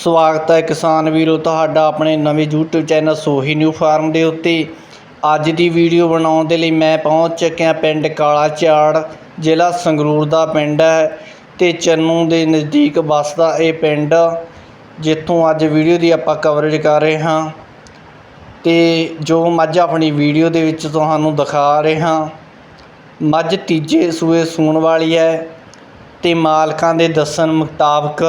ਸਵਾਗਤ ਹੈ ਕਿਸਾਨ ਵੀਰੋ, ਤੁਹਾਡਾ ਆਪਣੇ ਨਵੇਂ YouTube channel Sohi new farm ਦੇ ਉੱਤੇ। ਅੱਜ ਦੀ ਵੀਡੀਓ ਬਣਾਉਣ ਦੇ ਲਈ ਮੈਂ ਪਹੁੰਚ ਚੁੱਕਿਆ ਪਿੰਡ ਕਾਲਾ ਝਾੜ ਜ਼ਿਲ੍ਹਾ ਸੰਗਰੂਰ ਦਾ ਪਿੰਡ ਹੈ ਤੇ ਚੰਨੂ ਦੇ ਨਜ਼ਦੀਕ ਵੱਸਦਾ ਇਹ ਪਿੰਡ, ਜਿੱਥੋਂ ਅੱਜ ਵੀਡੀਓ ਦੀ ਆਪਾਂ ਕਵਰੇਜ ਕਰ ਰਹੇ ਹਾਂ। ਤੇ ਜੋ ਮੱਝ ਆਪਣੀ ਵੀਡੀਓ ਦੇ ਵਿੱਚ ਤੁਹਾਨੂੰ ਦਿਖਾ ਰਹੇ ਹਾਂ। ਮੱਝ ਤੀਜੇ ਸੂਏ ਸੂਣ ਵਾਲੀ ਹੈ। ਅਤੇ ਮਾਲਕਾਂ ਦੇ ਦੱਸਣ ਮੁਤਾਬਕ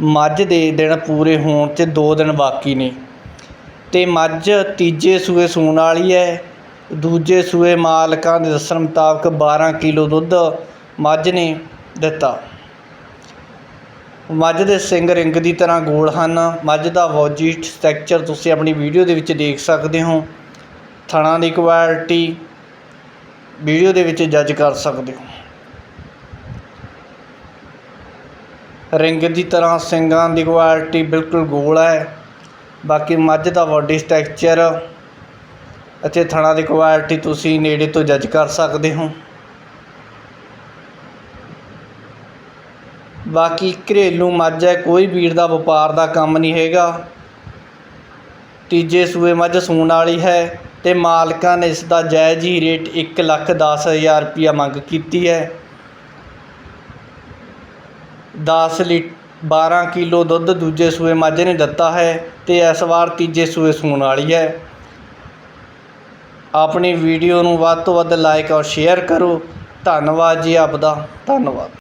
ਮੱਝ ਦੇ ਦਿਨ ਪੂਰੇ ਹੋਣ 'ਚ ਦੋ ਦਿਨ ਬਾਕੀ ਨੇ। ਅਤੇ ਮੱਝ ਤੀਜੇ ਸੂਏ ਸੂਣ ਵਾਲੀ ਹੈ। ਦੂਜੇ ਸੂਏ ਮਾਲਕਾਂ ਦੇ ਦੱਸਣ ਮੁਤਾਬਕ 12 ਕਿਲੋ ਦੁੱਧ ਮੱਝ ਨੇ ਦਿੱਤਾ। ਮੱਝ ਦੇ ਸਿੰਘ ਰਿੰਗ ਦੀ ਤਰ੍ਹਾਂ ਗੋਲ ਹਨ। ਮੱਝ ਦਾ ਵੌਜੀ ਸਟਰਕਚਰ ਤੁਸੀਂ ਆਪਣੀ ਵੀਡੀਓ ਦੇ ਵਿੱਚ ਦੇਖ ਸਕਦੇ ਹੋ। ਥਣਾ ਦੀ ਕੁਆਲਿਟੀ ਵੀਡੀਓ ਦੇ ਵਿੱਚ ਜੱਜ ਕਰ ਸਕਦੇ ਹੋ। ਰਿੰਗ ਦੀ ਤਰ੍ਹਾਂ ਸਿੰਗਾਂ ਦੀ ਕੁਆਲਿਟੀ ਬਿਲਕੁਲ ਗੋਲ ਹੈ। ਬਾਕੀ ਮੱਝ ਦਾ ਬਾਡੀ ਸਟਰਕਚਰ ਅਤੇ ਥਣਾਂ ਦੀ ਕੁਆਲਿਟੀ ਤੁਸੀਂ ਨੇੜੇ ਤੋਂ ਜੱਜ ਕਰ ਸਕਦੇ ਹੋ। ਬਾਕੀ ਘਰੇਲੂ ਮੱਝ ਹੈ, ਕੋਈ ਵੀਰ ਦਾ ਵਪਾਰ ਦਾ ਕੰਮ ਨਹੀਂ ਹੈਗਾ। ਤੀਜੇ ਸੂਏ ਮੱਝ ਸੂਣ ਵਾਲੀ ਹੈ ਤੇ ਮਾਲਕਾਂ ਨੇ ਇਸ ਦਾ ਜਾਇਜ਼ ਹੀ ਰੇਟ ਇੱਕ ਲੱਖ ਦਸ ਹਜ਼ਾਰ ਰੁਪਈਆ ਮੰਗ ਕੀਤੀ ਹੈ। ਦਸ ਲੀ 12 ਕਿਲੋ ਦੁੱਧ ਦੂਜੇ ਸੂਏ ਮੱਝ ਨੇ ਦਿੱਤਾ ਹੈ ਅਤੇ ਇਸ ਵਾਰ ਤੀਜੇ ਸੂਏ ਸੂਣ ਵਾਲੀ ਹੈ। ਆਪਣੀ ਵੀਡੀਓ ਨੂੰ ਵੱਧ ਤੋਂ ਵੱਧ ਲਾਈਕ ਔਰ ਸ਼ੇਅਰ ਕਰੋ। ਧੰਨਵਾਦ ਜੀ ਆਪਦਾ ਧੰਨਵਾਦ।